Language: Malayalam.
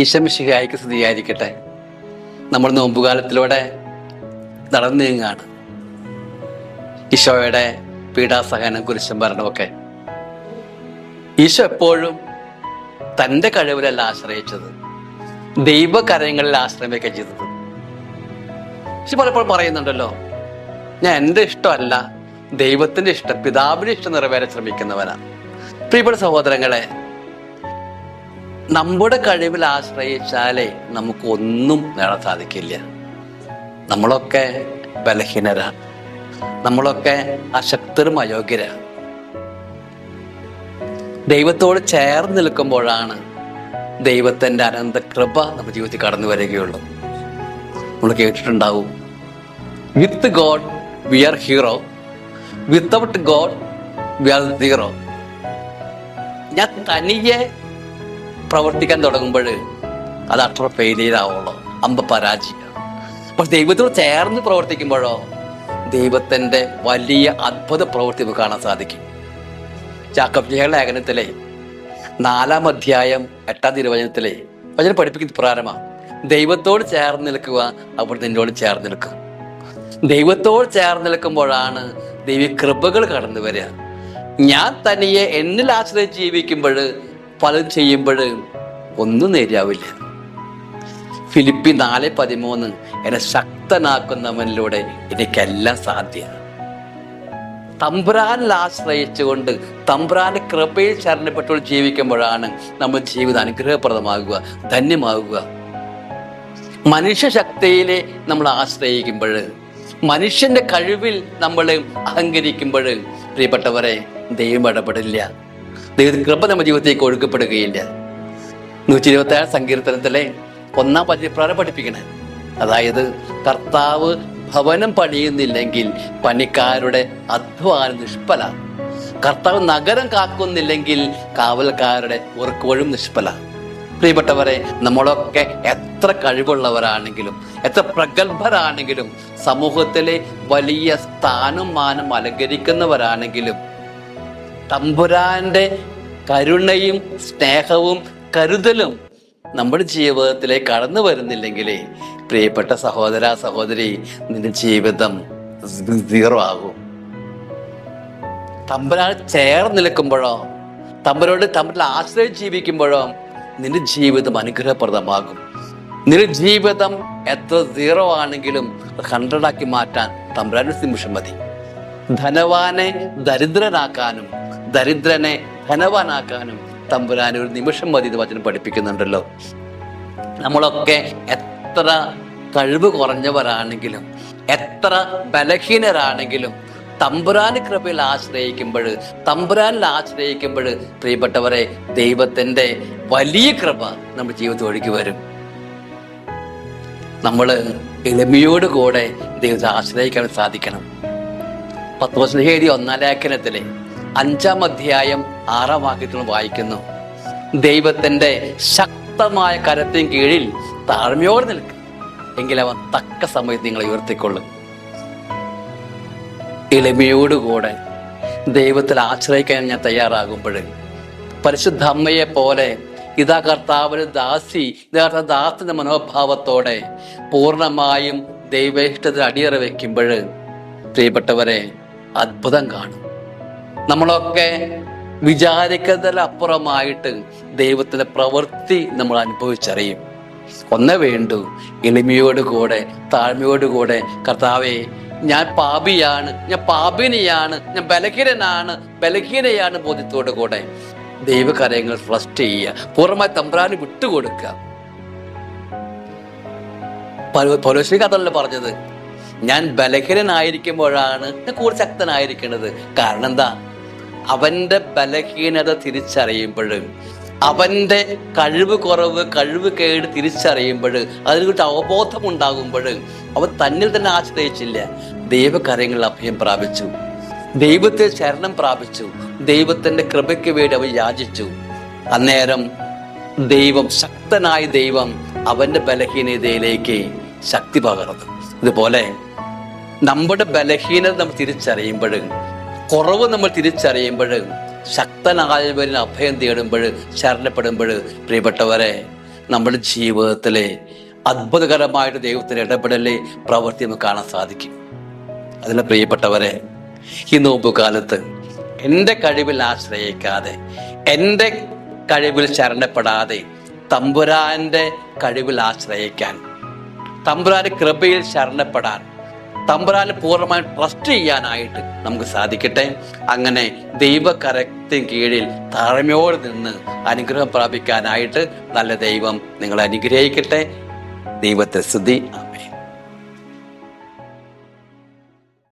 ഈശമിഷിഹായിക്ക് സ്തുതിയായിരിക്കട്ടെ. നമ്മൾ നോമ്പുകാലത്തിലൂടെ നടന്നു നീങ്ങാണ്. ഈശോയുടെ പീഡാസഹനം കുരിശും ഭരണമൊക്കെ ഈശോ എപ്പോഴും തന്റെ കഴിവിലല്ല ആശ്രയിച്ചത്. ദൈവകരങ്ങളിൽ ആശ്രയമൊക്കെ ചെയ്തത്. പക്ഷെ പലപ്പോഴും പറയുന്നുണ്ടല്ലോ ഞാൻ എന്റെ ഇഷ്ടമല്ല ദൈവത്തിന്റെ ഇഷ്ടം പിതാവിന്റെ ഇഷ്ടം നിറവേറാൻ ശ്രമിക്കുന്നവനാണ് പ്രിയപ്പെട്ട സഹോദരങ്ങളെ നമ്മുടെ കഴിവിൽ ആശ്രയിച്ചാലേ നമുക്ക് ഒന്നും നേടാൻ സാധിക്കില്ല. നമ്മളൊക്കെ ബലഹീനരാ. നമ്മളൊക്കെ അശക്തരും അയോഗ്യരാ. ദൈവത്തോട് ചേർന്ന് നിൽക്കുമ്പോഴാണ് ദൈവത്തിന്റെ അനന്ത കൃപ നമ്മുടെ ജീവിതത്തിൽ കടന്നു വരികയുള്ളൂ. നമ്മൾ കേട്ടിട്ടുണ്ടാവും. With God we are hero without God we are hero ഞാൻ തനിയെ പ്രവർത്തിക്കാൻ തുടങ്ങുമ്പോൾ അത് അത്ര ഫെയിലിയറാവുള്ളൂ. അമ്പ പരാജയം. പക്ഷെ ദൈവത്തോട് ചേർന്ന് പ്രവർത്തിക്കുമ്പോഴോ ദൈവത്തിന്റെ വലിയ അത്ഭുത പ്രവൃത്തി നമുക്ക് കാണാൻ സാധിക്കും. ചാക്കപ്പ് ലേഖനത്തിലെ നാലാം അധ്യായം എട്ടാം തിരുവചനത്തിലെ വചനം പഠിപ്പിക്കുന്ന പ്രകാരമാണ് ദൈവത്തോട് ചേർന്ന് നിൽക്കുക അപ്പോൾ നിന്നോട് ചേർന്ന് നിൽക്കും. ദൈവത്തോട് ചേർന്ന് നിൽക്കുമ്പോഴാണ് ദൈവ കൃപകൾ കടന്നു വരിക ഞാൻ തനിയെ എന്നിൽ ആശ്രയിച്ച് ജീവിക്കുമ്പോൾ പലതും ചെയ്യുമ്പോൾ ഒന്നും നേരിയാവില്ല. ഫിലിപ്പി നാല് പതിമൂന്ന് എന്നെ ശക്തനാക്കുന്നവനിലൂടെ എനിക്കെല്ലാം സാധ്യമാണ് തമ്പുരാനിൽ ആശ്രയിച്ചുകൊണ്ട് തമ്പുരാന്റെ കൃപയിൽ ശരണപ്പെട്ടുകൊണ്ട് ജീവിക്കുമ്പോഴാണ് നമ്മൾ ജീവിതം അനുഗ്രഹപ്രദമാകുക ധന്യമാകുക. മനുഷ്യശക്തിയിലെ നമ്മൾ ആശ്രയിക്കുമ്പോൾ മനുഷ്യന്റെ കഴിവിൽ നമ്മൾ അഹങ്കരിക്കുമ്പോൾ പ്രിയപ്പെട്ടവരെ ദൈവം ഇടപെടില്ല. ദൈവത്തിന് കൃപ നമ്മുടെ ജീവിതത്തേക്ക് ഒഴുക്കപ്പെടുകയില്ല. നൂറ്റി ഇരുപത്തി ഏഴ് സങ്കീർത്തനത്തിലെ ഒന്നാം പതിപ്രാരം പഠിപ്പിക്കണേ. അതായത് കർത്താവ് ഭവനം പണിയുന്നില്ലെങ്കിൽ പണിക്കാരുടെ അധ്വാനം നിഷ്ഫല. കർത്താവ് നഗരം കാക്കുന്നില്ലെങ്കിൽ കാവൽക്കാരുടെ ഉറക്കുവഴും നിഷ്ഫല. പ്രിയപ്പെട്ടവരെ നമ്മളൊക്കെ എത്ര കഴിവുള്ളവരാണെങ്കിലും എത്ര പ്രഗത്ഭരാണെങ്കിലും സമൂഹത്തിലെ വലിയ സ്ഥാനം മാനം അലങ്കരിക്കുന്നവരാണെങ്കിലും തമ്പുരാന്റെ കരുണയും സ്നേഹവും കരുതലും നമ്മുടെ ജീവിതത്തിലേക്ക് കടന്നു വരുന്നില്ലെങ്കിലേ പ്രിയപ്പെട്ട സഹോദര സഹോദരി നിന്റെ ജീവിതം സീറോ ആകും. തമ്പുരാൻ ചേർന്ന് നിൽക്കുമ്പോഴോ തമ്പുരോട് തമ്പുരാൻ ആശ്രയിച്ച് ജീവിക്കുമ്പോഴോ നിന്റെ ജീവിതം അനുഗ്രഹപ്രദമാകും. നിന്റെ ജീവിതം എത്ര സീറോ ആണെങ്കിലും ഹൺഡ്രഡ് ആക്കി മാറ്റാൻ തമ്പുരാൻ നിമിഷം മതി. ധനവാനെ ദരിദ്രനാക്കാനും ദരിദ്രനെ ധനവാനാക്കാനും തമ്പുരാൻ ഒരു നിമിഷം മതി ഇത് വചനം പഠിപ്പിക്കുന്നുണ്ടല്ലോ. നമ്മളൊക്കെ എത്ര കഴിവ് കുറഞ്ഞവരാണെങ്കിലും എത്ര ബലഹീനരാണെങ്കിലും തമ്പുരാൻ കൃപയിൽ ആശ്രയിക്കുമ്പോൾ തമ്പുരാനിൽ ആശ്രയിക്കുമ്പോൾ പ്രിയപ്പെട്ടവരെ ദൈവത്തിന്റെ വലിയ കൃപ നമ്മുടെ ജീവിതത്തിൽ ഒഴുകി വരും. നമ്മൾ എളിമയോട് കൂടെ ദൈവത്തെ ആശ്രയിക്കാൻ സാധിക്കണം. പത്മസ്നേഹി ഒന്നാം ലേഖനത്തിലെ അഞ്ചാം അധ്യായം ആറാം വാക്യത്തിൽ വായിക്കുന്നു. ദൈവത്തിന്റെ ശക്തമായ കരത്തിന് കീഴിൽ താഴ്മയോടെ നിൽക്കും. എങ്കിൽ അവൻ തക്ക സമയത്ത് നിങ്ങളെ ഉയർത്തിക്കൊള്ളും. എളിമയോടുകൂടെ ദൈവത്തിൽ ആശ്രയിക്കാൻ ഞാൻ തയ്യാറാകുമ്പോൾ പരിശുദ്ധ അമ്മയെ പോലെ ഇതാ കർത്താവിന് ദാസി ഇതാ ദാസിന്റെ മനോഭാവത്തോടെ പൂർണമായും ദൈവേഷ്ടത്തിൽ അടിയറ വയ്ക്കുമ്പോൾ പ്രിയപ്പെട്ടവരെ അത്ഭുതം കാണും. നമ്മളൊക്കെ വിചാരിക്കുന്നതിലപ്പുറമായിട്ട് ദൈവത്തിന്റെ പ്രവൃത്തി നമ്മൾ അനുഭവിച്ചറിയും. ഒന്നേ വേണ്ടു എളിമയോട് കൂടെ താഴ്മയോട് കൂടെ കർത്താവെ ഞാൻ പാപിയാണ് ഞാൻ പാപിനിയാണ് ഞാൻ ബലഹീനനാണ് ബലഹീനയാണ് ബോധ്യത്തോടു കൂടെ ദൈവകാര്യങ്ങൾ ട്രസ്റ്റ് ചെയ്യുക പൂർണമായി തമ്പ്രാന് വിട്ടുകൊടുക്കുക. പൗലോശ്രീ കഥല്ല പറഞ്ഞത് ഞാൻ ബലഹീനനായിരിക്കുമ്പോഴാണ് ഞാൻ കൂടുതൽ ശക്തനായിരിക്കുന്നത്. കാരണം എന്താ? അവന്റെ ബലഹീനത തിരിച്ചറിയുമ്പോഴും അവന്റെ കഴിവ് കുറവ് കഴിവ് കേട് തിരിച്ചറിയുമ്പോൾ അതിനെക്കുറിച്ച് അവബോധം ഉണ്ടാകുമ്പോൾ അവൻ തന്നിൽ തന്നെ ആശ്രയിച്ചില്ല. ദൈവകാര്യങ്ങളിൽ അഭയം പ്രാപിച്ചു. ദൈവത്തെ ശരണം പ്രാപിച്ചു. ദൈവത്തിന്റെ കൃപയ്ക്ക് വേണ്ടി അവൻ യാചിച്ചു. അന്നേരം ദൈവം ശക്തനായ ദൈവം അവന്റെ ബലഹീനതയിലേക്ക് ശക്തി പകർന്നു. ഇതുപോലെ നമ്മുടെ ബലഹീനത നമ്മൾ തിരിച്ചറിയുമ്പോൾ കുറവ് നമ്മൾ തിരിച്ചറിയുമ്പോൾ ശക്തനായവരിൽ അഭയം തേടുമ്പോൾ ശരണപ്പെടുമ്പോൾ പ്രിയപ്പെട്ടവരെ നമ്മുടെ ജീവിതത്തിലെ അത്ഭുതകരമായിട്ട് ദൈവത്തിന്റെ ഇടപെടലെ പ്രവൃത്തി നമുക്ക് കാണാൻ സാധിക്കും. അതിലെ പ്രിയപ്പെട്ടവരെ ഈ നോമ്പ് കാലത്ത് എന്റെ കഴിവിൽ ആശ്രയിക്കാതെ എന്റെ കഴിവിൽ ശരണപ്പെടാതെ തമ്പുരാന്റെ കഴിവിൽ ആശ്രയിക്കാൻ തമ്പുരാന്റെ കൃപയിൽ ശരണപ്പെടാൻ തമ്പുരാനെ പൂർണമായും ട്രസ്റ്റ് ചെയ്യാനായിട്ട് നമുക്ക് സാധിക്കട്ടെ. അങ്ങനെ ദൈവകരത്തിന് കീഴിൽ താഴ്മയോട് നിന്ന് അനുഗ്രഹം പ്രാപിക്കാനായിട്ട് നല്ല ദൈവം നിങ്ങളെ അനുഗ്രഹിക്കട്ടെ. ദൈവത്തെ സ്തുതി.